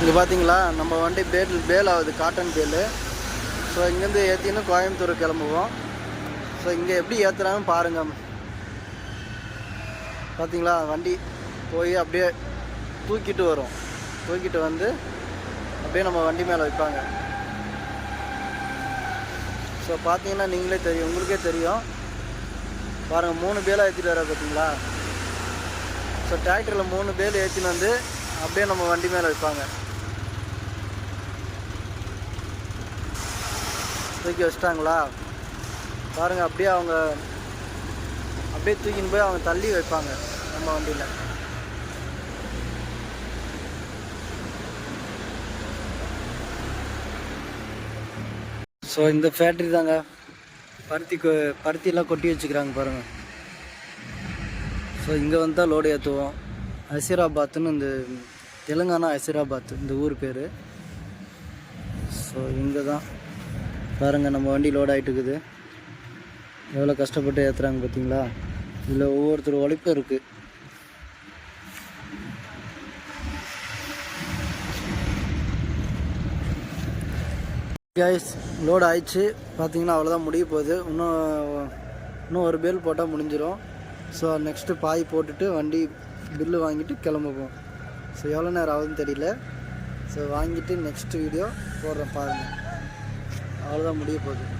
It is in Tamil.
இங்கே பார்த்தீங்களா நம்ம வண்டி பேல் பேல் ஆகுது காட்டன் பேல் ஸோ இங்கேருந்து ஏற்றின்னு கோயம்புத்தூர் கிளம்புவோம். ஸோ இங்கே எப்படி ஏற்றுறாங்கன்னு பாருங்கள் பார்த்தீங்களா வண்டி போய் அப்படியே தூக்கிட்டு வரும். தூக்கிட்டு வந்து அப்படியே நம்ம வண்டி மேலே வைப்பாங்க. ஸோ பார்த்தீங்கன்னா நீங்களே தெரியும் உங்களுக்கே தெரியும். பாருங்கள் மூணு பேலாக ஏற்றிட்டு வர பார்த்தீங்களா ஸோ டிராக்டரில் மூணு பேல் ஏற்றின்னு வந்து அப்படியே நம்ம வண்டி மேலே வைப்பாங்க. தூக்கி வச்சிட்டாங்களா? பாருங்கள் அப்படியே அவங்க அப்படியே தூக்கின்னு போய் அவங்க தள்ளி வைப்பாங்க நம்ம வண்டியில். ஸோ இந்த ஃபேக்ட்ரி தாங்க. பருத்தி கொ- பருத்திலாம் கொட்டி வச்சுக்கிறாங்க பாருங்கள் ஸோ இங்கே வந்து தான் லோடு ஏற்றுவோம் ஹசீராபாத்துன்னு இந்த தெலுங்கானா ஹசீராபாத் இந்த ஊர் பேர். ஸோ இங்கே தான் பாருங்கள் நம்ம வண்டி லோட் ஆகிட்டு இருக்குது எவ்வளோ கஷ்டப்பட்டு ஏற்றுறாங்க பார்த்தீங்களா இதில் ஒவ்வொருத்தர் உழைப்பும் இருக்குது கைஸ் லோடு ஆயிடுச்சு. பார்த்தீங்கன்னா அவ்வளோதான் முடிய போகுது. இன்னும் இன்னும் ஒரு பேல் போட்டால் முடிஞ்சிடும் ஸோ நெக்ஸ்ட்டு பாய் போட்டுட்டு வண்டி பில்லு வாங்கிட்டு கிளம்புவோம். ஸோ எவ்வளோ நேரம் ஆகுதுன்னு தெரியல. ஸோ வாங்கிட்டு நெக்ஸ்ட் வீடியோ போடுறேன் பாருங்கள் அவ்வளோதான் முடிய போகுது.